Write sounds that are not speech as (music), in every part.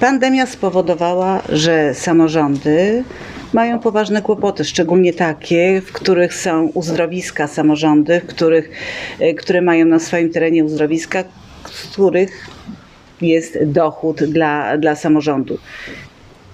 Pandemia spowodowała, że samorządy mają poważne kłopoty, szczególnie takie, w których są uzdrowiska samorządy, w których, e, które mają na swoim terenie uzdrowiska, z których jest dochód dla, dla samorządu.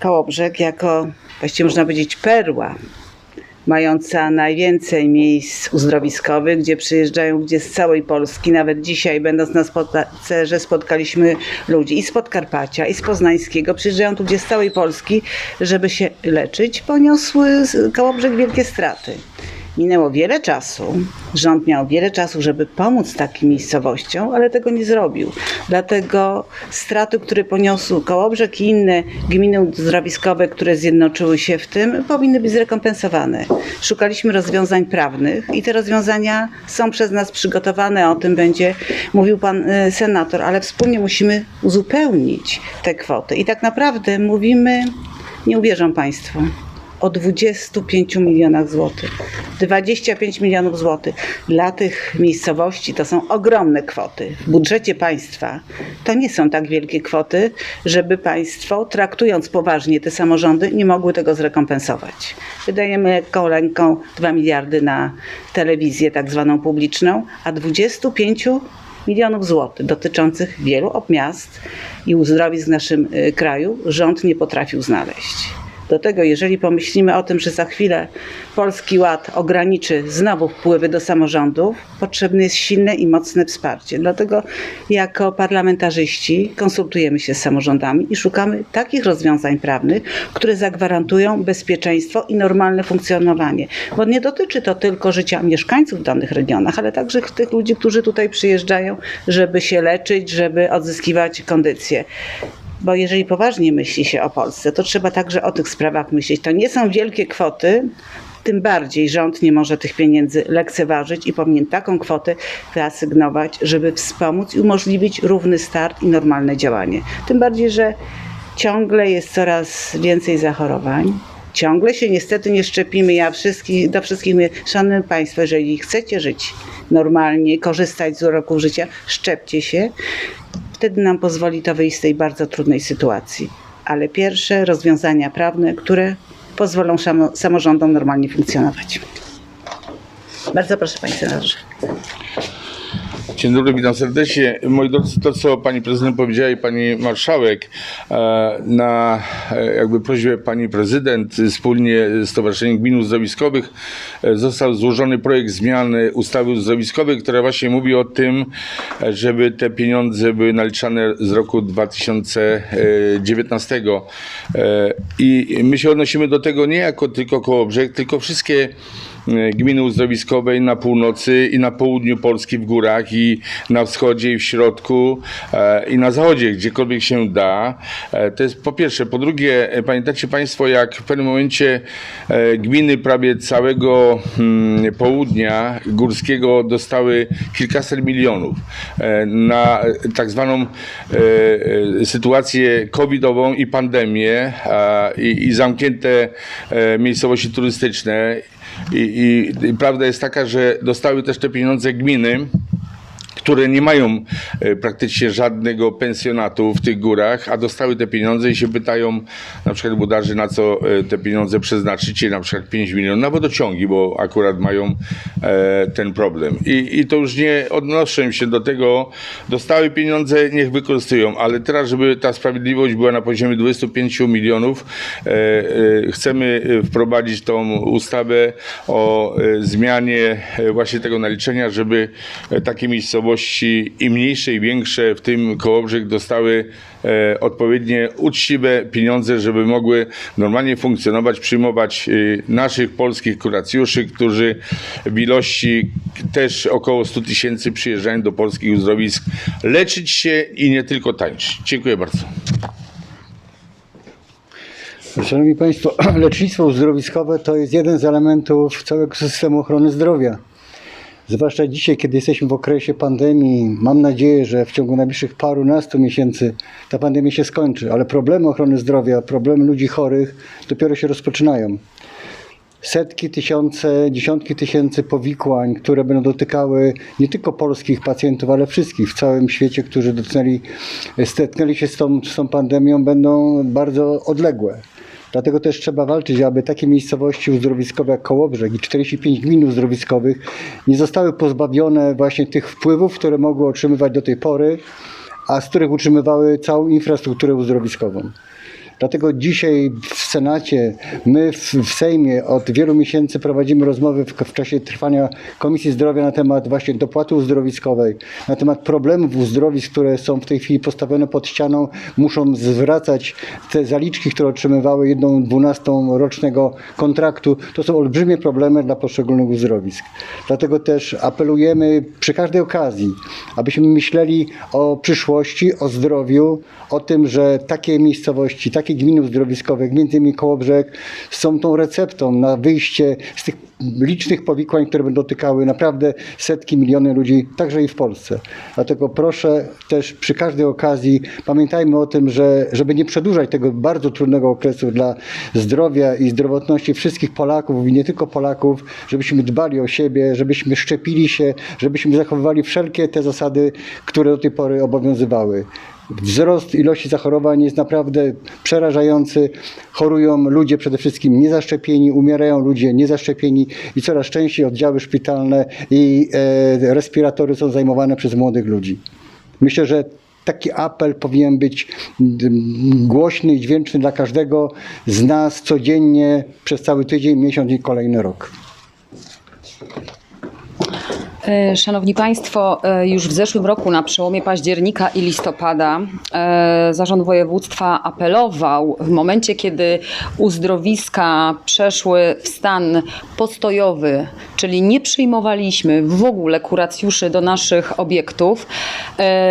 Kołobrzeg jako, właściwie można powiedzieć, perła mająca najwięcej miejsc uzdrowiskowych, gdzie przyjeżdżają ludzie z całej Polski. Nawet dzisiaj, będąc na spacerze, spotkaliśmy ludzi i z Podkarpacia, i z Poznańskiego. Przyjeżdżają tu ludzie z całej Polski, żeby się leczyć. Poniosły Kołobrzeg wielkie straty. Minęło wiele czasu, rząd miał wiele czasu, żeby pomóc takim miejscowościom, ale tego nie zrobił. Dlatego straty, które poniosł Kołobrzeg i inne gminy uzdrowiskowe, które zjednoczyły się w tym, powinny być zrekompensowane. Szukaliśmy rozwiązań prawnych i te rozwiązania są przez nas przygotowane, o tym będzie mówił pan y, senator, ale wspólnie musimy uzupełnić te kwoty. I tak naprawdę mówimy, nie uwierzą państwo, o 25 milionach złotych. 25 milionów złotych dla tych miejscowości to są ogromne kwoty. W budżecie państwa to nie są tak wielkie kwoty, żeby państwo, traktując poważnie te samorządy, nie mogły tego zrekompensować. Wydajemy lekką ręką 2 miliardy na telewizję tak zwaną publiczną, a 25 milionów złotych dotyczących wielu miast i uzdrowisk w naszym y, kraju rząd nie potrafił znaleźć. Do tego, jeżeli pomyślimy o tym, że za chwilę Polski Ład ograniczy znowu wpływy do samorządów, potrzebne jest silne i mocne wsparcie. Dlatego jako parlamentarzyści konsultujemy się z samorządami i szukamy takich rozwiązań prawnych, które zagwarantują bezpieczeństwo i normalne funkcjonowanie. Bo nie dotyczy to tylko życia mieszkańców w danych regionach, ale także tych ludzi, którzy tutaj przyjeżdżają, żeby się leczyć, żeby odzyskiwać kondycję. Bo jeżeli poważnie myśli się o Polsce, to trzeba także o tych sprawach myśleć. To nie są wielkie kwoty, tym bardziej rząd nie może tych pieniędzy lekceważyć i powinien taką kwotę wyasygnować, żeby wspomóc i umożliwić równy start i normalne działanie. Tym bardziej, że ciągle jest coraz więcej zachorowań. Ciągle się niestety nie szczepimy. Ja wszystkich, do wszystkich mówię, szanowni Państwo, jeżeli chcecie żyć normalnie, korzystać z uroków życia, szczepcie się. Wtedy nam pozwoli to wyjść z tej bardzo trudnej sytuacji. Ale pierwsze rozwiązania prawne, które pozwolą samo- samorządom normalnie funkcjonować. Bardzo proszę Panie Senatorze. Dzień dobry, witam serdecznie. Moi drodzy, to co pani prezydent powiedziała i pani marszałek, e, na e, jakby prośbę pani prezydent wspólnie z Stowarzyszeniem Gmin Uzdrowiskowych e, został złożony projekt zmiany ustawy uzdrowiskowej, która właśnie mówi o tym, żeby te pieniądze były naliczane z roku 2019. E, I my się odnosimy do tego nie jako tylko Kołobrzeg, tylko wszystkie gminy uzdrowiskowej na północy i na południu Polski w górach i na wschodzie i w środku e, i na zachodzie, gdziekolwiek się da. E, To jest po pierwsze. Po drugie, e, pamiętacie Państwo, jak w pewnym momencie e, gminy prawie całego mm, południa górskiego dostały kilkaset milionów e, na e, tak zwaną e, e, sytuację covidową i pandemię i, zamknięte e, miejscowości turystyczne. I, i, I prawda jest taka, że dostały też te pieniądze gminy, które nie mają e, praktycznie żadnego pensjonatu w tych górach, a dostały te pieniądze i się pytają na przykład budarzy, na co e, te pieniądze przeznaczycie, na przykład 5 milionów na wodociągi, bo akurat mają e, ten problem. I, I to już nie odnoszę się do tego, dostały pieniądze, niech wykorzystują, ale teraz, żeby ta sprawiedliwość była na poziomie 25 milionów, chcemy wprowadzić tą ustawę o zmianie właśnie tego naliczenia, żeby takie miejscowości i mniejsze i większe, w tym Kołobrzeg, dostały e, odpowiednie uczciwe pieniądze, żeby mogły normalnie funkcjonować, przyjmować e, naszych polskich kuracjuszy, którzy w ilości też około 100 tysięcy przyjeżdżają do polskich uzdrowisk leczyć się i nie tylko tańczyć. Dziękuję bardzo. Szanowni Państwo, (clears throat) lecznictwo uzdrowiskowe to jest jeden z elementów całego systemu ochrony zdrowia. Zwłaszcza dzisiaj, kiedy jesteśmy w okresie pandemii, mam nadzieję, że w ciągu najbliższych parunastu miesięcy ta pandemia się skończy, ale problemy ochrony zdrowia, problemy ludzi chorych dopiero się rozpoczynają. setki, tysiące, dziesiątki tysięcy powikłań, które będą dotykały nie tylko polskich pacjentów, ale wszystkich w całym świecie, którzy dotknęli, stetknęli się z tą, z tą pandemią, będą bardzo odległe. Dlatego też trzeba walczyć, aby takie miejscowości uzdrowiskowe jak Kołobrzeg i 45 gmin uzdrowiskowych nie zostały pozbawione właśnie tych wpływów, które mogły otrzymywać do tej pory, a z których utrzymywały całą infrastrukturę uzdrowiskową. Dlatego dzisiaj w Senacie, my w, w Sejmie od wielu miesięcy prowadzimy rozmowy w, w czasie trwania Komisji Zdrowia na temat właśnie dopłaty uzdrowiskowej, na temat problemów uzdrowisk, które są w tej chwili postawione pod ścianą, muszą zwracać te zaliczki, które otrzymywały jedną dwunastą rocznego kontraktu. To są olbrzymie problemy dla poszczególnych uzdrowisk. Dlatego też apelujemy przy każdej okazji, abyśmy myśleli o przyszłości, o zdrowiu, o tym, że takie miejscowości, takie gminy uzdrowiskowe, jak między innymi Kołobrzeg, są tą receptą na wyjście z tych licznych powikłań, które będą dotykały naprawdę setki, miliony ludzi, także i w Polsce. Dlatego proszę też przy każdej okazji pamiętajmy o tym, że żeby nie przedłużać tego bardzo trudnego okresu dla zdrowia i zdrowotności wszystkich Polaków i nie tylko Polaków, żebyśmy dbali o siebie, żebyśmy szczepili się, żebyśmy zachowywali wszelkie te zasady, które do tej pory obowiązywały. Wzrost ilości zachorowań jest naprawdę przerażający. Chorują ludzie przede wszystkim niezaszczepieni, umierają ludzie niezaszczepieni i coraz częściej oddziały szpitalne i e, respiratory są zajmowane przez młodych ludzi. Myślę, że taki apel powinien być głośny i dźwięczny dla każdego z nas codziennie przez cały tydzień, miesiąc i kolejny rok. E, Szanowni Państwo, e, już w zeszłym roku na przełomie października i listopada e, Zarząd Województwa apelował w momencie, kiedy uzdrowiska przeszły w stan postojowy, czyli nie przyjmowaliśmy w ogóle kuracjuszy do naszych obiektów,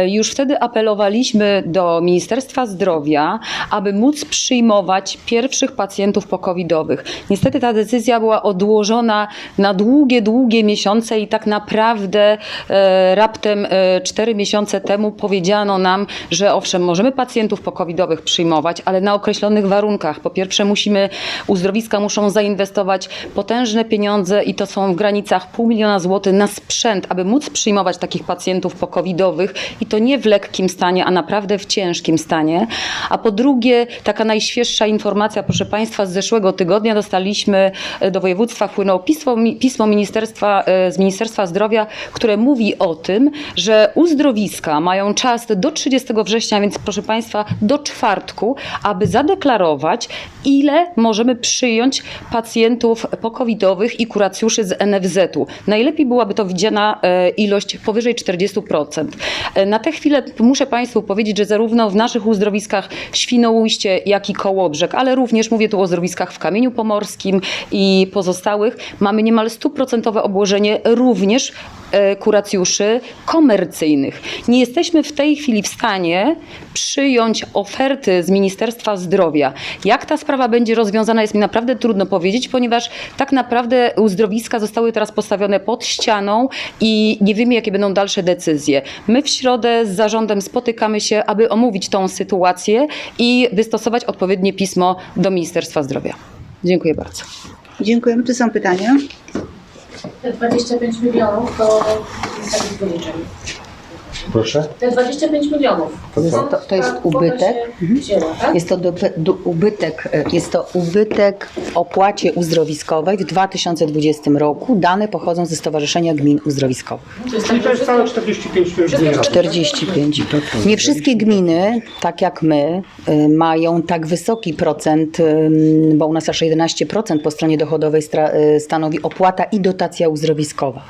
już wtedy apelowaliśmy do Ministerstwa Zdrowia, aby móc przyjmować pierwszych pacjentów pokowidowych. Niestety ta decyzja była odłożona na długie, długie miesiące i tak naprawdę e, raptem e, cztery miesiące temu powiedziano nam, że owszem, możemy pacjentów pokowidowych przyjmować, ale na określonych warunkach. Po pierwsze musimy, uzdrowiska muszą zainwestować potężne pieniądze i to są w granicach pół miliona złotych na sprzęt, aby móc przyjmować takich pacjentów pokowidowych i to nie w lekkim stanie, a naprawdę w ciężkim stanie. A po drugie, taka najświeższa informacja, proszę Państwa, z zeszłego tygodnia dostaliśmy e, do województwa wpłynęło pismo, pismo ministerstwa, z Ministerstwa Zdrowia, które mówi o tym, że uzdrowiska mają czas do 30 września, więc proszę Państwa, do czwartku, aby zadeklarować, ile możemy przyjąć pacjentów pokowidowych i kuracjuszy z NFZ-u. Najlepiej byłaby to widziana e, ilość powyżej 40%. E, Na tę chwilę muszę Państwu powiedzieć, że zarówno w naszych uzdrowiskach Świnoujście, jak i Kołobrzeg, ale również mówię tu o uzdrowiskach w Kamieniu Pomorskim i pozostałych, mamy niemal stuprocentowe obłożenie również kuracjuszy komercyjnych. Nie jesteśmy w tej chwili w stanie przyjąć oferty z Ministerstwa Zdrowia. Jak ta sprawa będzie rozwiązana, jest mi naprawdę trudno powiedzieć, ponieważ tak naprawdę uzdrowiska zostały teraz postawione pod ścianą i nie wiemy, jakie będą dalsze decyzje. My w środę z zarządem spotykamy się, aby omówić tą sytuację i wystosować odpowiednie pismo do Ministerstwa Zdrowia. Dziękuję bardzo. Dziękujemy. Czy są pytania? Te 25 milionów to jest taki wyliczeń. Proszę. Te 25 milionów. To jest- to- to jest ta kwota ubytek? się Wzięła, tak? Jest to do, do, ubytek, e, jest to ubytek w opłacie uzdrowiskowej w 2020 roku. Dane pochodzą ze Stowarzyszenia Gmin Uzdrowiskowych. Czyli To jest całe 45 milionów. 45. Nie wszystkie gminy, tak jak my, y, mają tak wysoki procent, bo u nas aż 11% po stronie dochodowej y, stanowi opłata i dotacja uzdrowiskowa.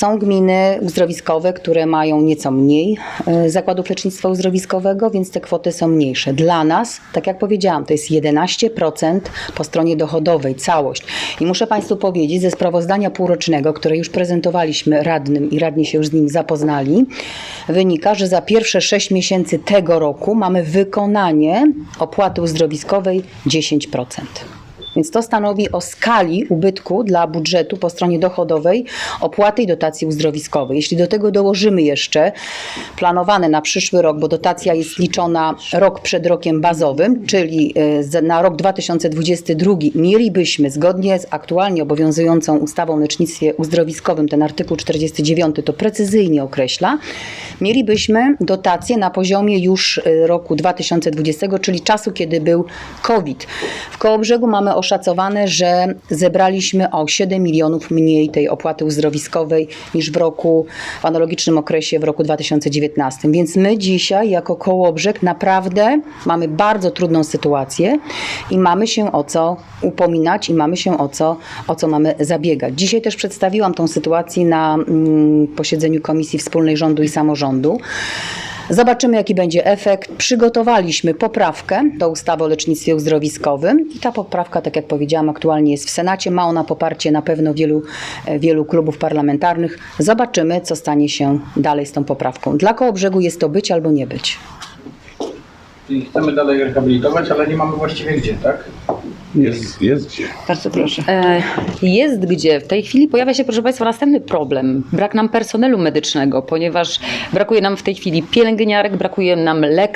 Są gminy uzdrowiskowe, które mają nieco mniej y, zakładów lecznictwa uzdrowiskowego, więc te kwoty są mniejsze. Dla nas, tak jak powiedziałam, to jest 11% po stronie dochodowej, całość. I muszę Państwu powiedzieć, ze sprawozdania półrocznego, które już prezentowaliśmy radnym i radni się już z nim zapoznali, wynika, że za pierwsze 6 miesięcy tego roku mamy wykonanie opłaty uzdrowiskowej 10%. Więc to stanowi o skali ubytku dla budżetu po stronie dochodowej opłaty i dotacji uzdrowiskowej. Jeśli do tego dołożymy jeszcze planowane na przyszły rok, bo dotacja jest liczona rok przed rokiem bazowym, czyli e, na rok 2022 mielibyśmy zgodnie z aktualnie obowiązującą ustawą o lecznictwie uzdrowiskowym, ten artykuł 49 to precyzyjnie określa, mielibyśmy dotację na poziomie już e, roku 2020, czyli czasu, kiedy był COVID. W Kołobrzegu mamy oszacowane, że zebraliśmy o 7 milionów mniej tej opłaty uzdrowiskowej niż w roku, w analogicznym okresie w roku 2019. Więc my dzisiaj jako Kołobrzeg naprawdę mamy bardzo trudną sytuację i mamy się o co upominać i mamy się o co, o co mamy zabiegać. Dzisiaj też przedstawiłam tą sytuację na mm, posiedzeniu Komisji Wspólnej Rządu i Samorządu. Zobaczymy, jaki będzie efekt. Przygotowaliśmy poprawkę do ustawy o lecznictwie uzdrowiskowym i ta poprawka, tak jak powiedziałam, aktualnie jest w Senacie. Ma ona poparcie na pewno wielu, e, wielu klubów parlamentarnych. Zobaczymy, co stanie się dalej z tą poprawką. Dla Kołobrzegu jest to być albo nie być. Czyli chcemy dalej rehabilitować, ale nie mamy właściwie gdzie, tak? Jest, jest gdzie. Bardzo proszę. E, Jest gdzie. W tej chwili pojawia się, proszę Państwa, następny problem. Brak nam personelu medycznego, ponieważ brakuje nam w tej chwili pielęgniarek, brakuje nam lekarzy.